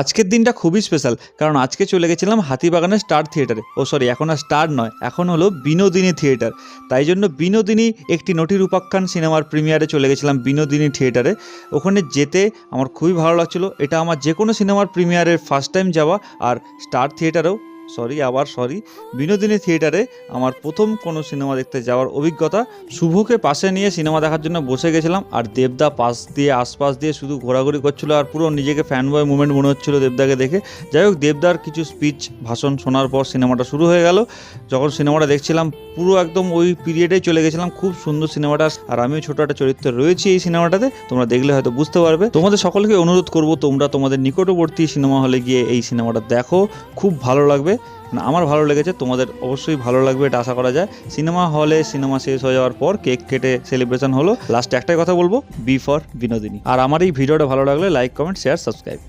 আজকের দিনটা খুবই স্পেশাল কারণ আজকে চলে গেছিলাম হাতিবাগানের স্টার থিয়েটারে ও সরি এখন আর স্টার নয়, এখন হলো বিনোদিনী থিয়েটার তাই জন্য বিনোদিনী একটি নটির উপাখ্যান সিনেমার প্রিমিয়ারে চলে গেছিলাম বিনোদিনী থিয়েটারে ওখানে যেতে আমার খুবই ভালো লাগছিল। এটা আমার যে কোনো সিনেমার প্রিমিয়ারের ফার্স্ট টাইম যাওয়া আর স্টার থিয়েটারেও সরি আবার সরি বিনোদিনী থিয়েটারে আমার প্রথম কোনো সিনেমা দেখতে যাওয়ার অভিজ্ঞতা শুভকে পাশে নিয়ে সিনেমা দেখার জন্য বসে গেছিলাম আর দেবদা পাশ দিয়ে, আশপাশ দিয়ে শুধু ঘোরাঘুরি করছিল আর পুরো নিজেকে ফ্যান বয় মুভমেন্ট মনে হচ্ছিল দেবদাকে দেখে। যাই হোক, দেবদার কিছু স্পিচ ভাষণ শোনার পর সিনেমাটা শুরু হয়ে গেল। যখন সিনেমাটা দেখছিলাম, পুরো একদম ওই পিরিয়ডেই চলে গেছিলাম। খুব সুন্দর সিনেমাটা আর আমিও ছোটো একটা চরিত্রে রয়েছি এই সিনেমাটাতে তোমরা দেখলে হয়তো বুঝতে পারবে। তোমাদের সকলকে অনুরোধ করব, তোমরা তোমাদের নিকটবর্তী সিনেমা হলে গিয়ে এই সিনেমাটা দেখো। খুব ভালো লাগবে। না আমার ভালো লেগেছে, তোমাদের অবশ্যই ভালো লাগবে, এটা আশা করা যায়। সিনেমা হলে সিনেমা শেষ হয়ে যাওয়ার পর কেক কেটে সেলিব্রেশন হলো। লাস্টে একটাই কথা বলব বি ফর বিনোদিনী। আর আমার এই ভিডিওটা ভালো লাগলে লাইক কমেন্ট শেয়ার সাবস্ক্রাইব